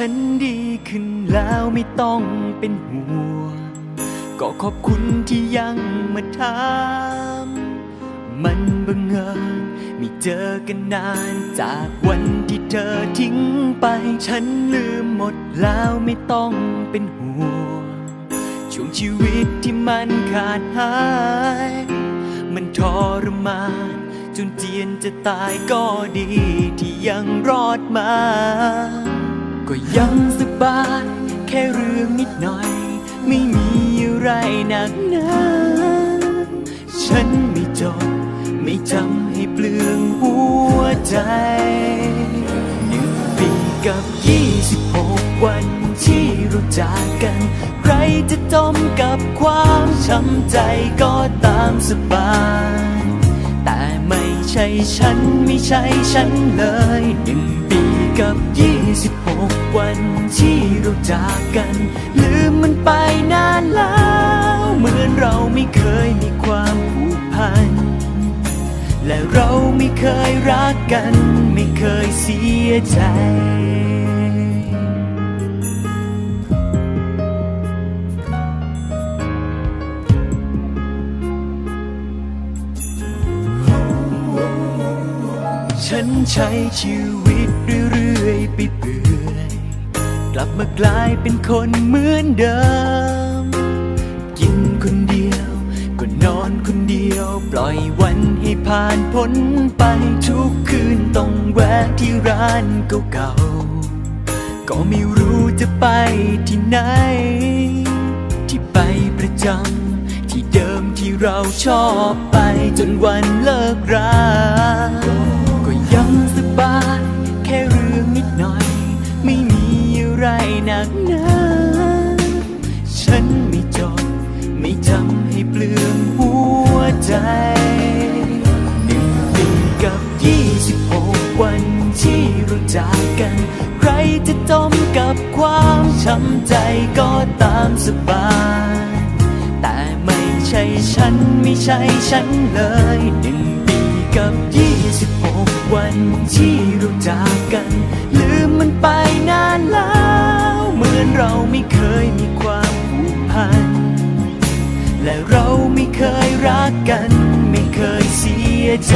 ฉันดีขึ้นแล้วไม่ต้องเป็นห่วง ก็ขอบคุณที่ยังมาถามมันบังเอิญไม่เจอกันนานจากวันที่เธอทิ้งไป ฉันลืมหมดแล้วไม่ต้องเป็นห่วง ช่วงชีวิตที่มันขาดหาย มันทรมานจนเจียนจะตายก็ดีที่ยังรอดมา ก็ยังสบาย แค่เรื่องนิดหน่อย ไม่มีอะไรหนักหนาฉันไม่จดไม่จำให้เปลืองหัวใจหนึ่งปีกับยี่สิบหกวันที่รู้จักกัน ใครจะจมกับความช้ำใจก็ตามสบายแต่ ใช่ฉันไม่ใช่ฉันเลยหนึ่งปีกับยี่สิบหกวันที่เราจากกัน ลืมมันไปนานแล้ว เหมือนเราไม่เคยมีความผูกพัน และเราไม่เคยรักกัน ไม่เคยเสียใจ ฉันใช้ชีวิตเรื่อยๆไปเปื่อยกลับมากลายเป็นคนเหมือนเดิม กินคนเดียว ก็นอนคนเดียว ปล่อยวันให้ผ่านพ้นไปทุกคืนต้องแวะที่ร้านเก่าๆก็ไม่รู้จะไปที่ไหน ที่ไปประจำที่เดิมที่เราชอบไปจนวันเลิกรา ยังสบาย แค่เรื่องนิดหน่อย ไม่มีอะไรหนักหนาฉันไม่จดไม่จำให้เปลืองหัวใจหนึ่งปีกับยี่สิบหกวันที่รู้จักกัน ใครจะจมกับความช้ำใจก็ตามสบายแต่ไม่ใช่ฉันไม่ใช่ฉันเลยหนึ่ง กับยี่สิบหกวันที่รู้จักกัน ลืมมันไปนานแล้ว เหมือนเราไม่เคยมีความผูกพัน และเราไม่เคยรักกัน ไม่เคยเสียใจ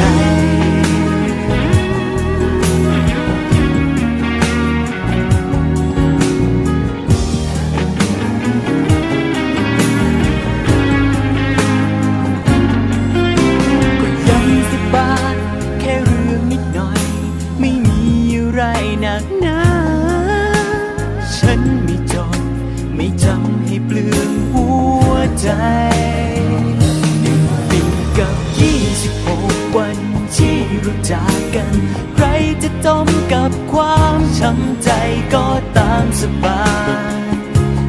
ไรหนักหนาฉันไม่จดไม่จำให้เปลืองหัวใจหนึ่งปีกับยี่สิบหกวันที่รู้จักกัน ใครจะจมกับความช้ำใจก็ตามสบาย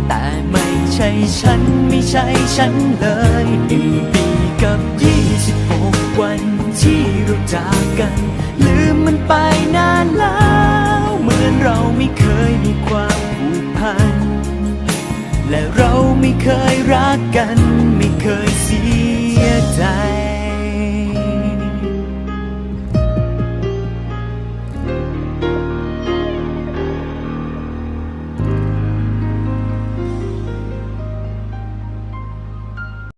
แต่ไม่ใช่ฉันไม่ใช่ฉันเลยหนึ่งปีกับยี่สิบหกวันที่รู้จักกัน ไม่เคยมีความผูกพัน และเราไม่เคยรักกัน